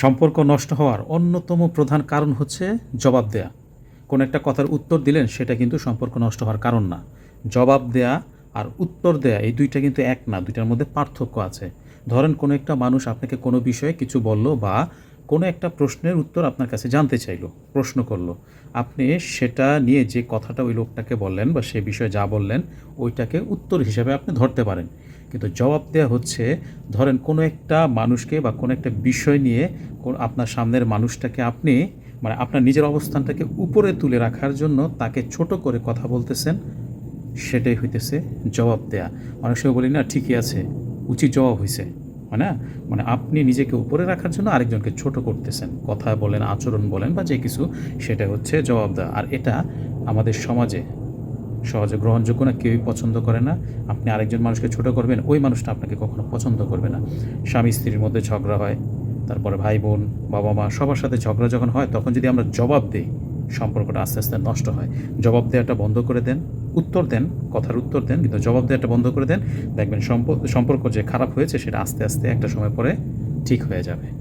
সম্পর্ক নষ্ট হওয়ার অন্যতম প্রধান কারণ হচ্ছে জবাব দেয়া। কোনো একটা কথার উত্তর দিলেন, সেটা কিন্তু সম্পর্ক নষ্ট হওয়ার কারণ না। জবাব দেয়া আর উত্তর দেয়া, এই দুইটা কিন্তু এক না, দুইটার মধ্যে পার্থক্য আছে। ধরেন কোনো একটা মানুষ আপনাকে কোনো বিষয়ে কিছু বলল বা কোনো একটা প্রশ্নের উত্তর আপনার কাছে জানতে চাইলো, প্রশ্ন করল। আপনি সেটা নিয়ে যে কথাটা ওই লোকটাকে বললেন বা সে বিষয়ে যা বললেন, ওইটাকে উত্তর হিসাবে আপনি ধরতে পারেন। কিন্তু জবাব দেওয়া হচ্ছে, ধরেন কোনো একটা মানুষকে বা কোনো একটা বিষয় নিয়ে আপনার সামনের মানুষটাকে আপনি মানে আপনার নিজের অবস্থানটাকে উপরে তুলে রাখার জন্য তাকে ছোট করে কথা বলতেছেন, সেটাই হইতেছে জবাব দেয়া। অনেক সময় বলি না, ঠিকই আছে, উচিত জবাব হয়েছে হয় না? মানে আপনি নিজেকে উপরে রাখার জন্য আরেকজনকে ছোট করতেছেন। কথা বলেন, আচরণ বলেন বা যে কিছু, সেটা হচ্ছে জবাব দেওয়া আর এটা আমাদের সমাজে সহজে গ্রহণযোগ্য না, কেউই পছন্দ করে না। আপনি আরেকজন মানুষকে ছোট করবেন, ওই মানুষটা আপনাকে কখনো পছন্দ করবে না। স্বামী স্ত্রীর মধ্যে ঝগড়া হয়, তারপরে ভাই বোন, বাবা মা সবার সাথে ঝগড়া যখন হয়, তখন যদি আমরা জবাব দিই সম্পর্কটা আস্তে আস্তে নষ্ট হয়। জবাব দেওয়াটা বন্ধ করে দেন, উত্তর দেন, কথার উত্তর দেন, কিন্তু জবাব দেওয়াটা বন্ধ করে দেন, দেখবেন সম্পর্ক যে খারাপ হয়েছে সেটা আস্তে আস্তে একটা সময় পরে ঠিক হয়ে যাবে।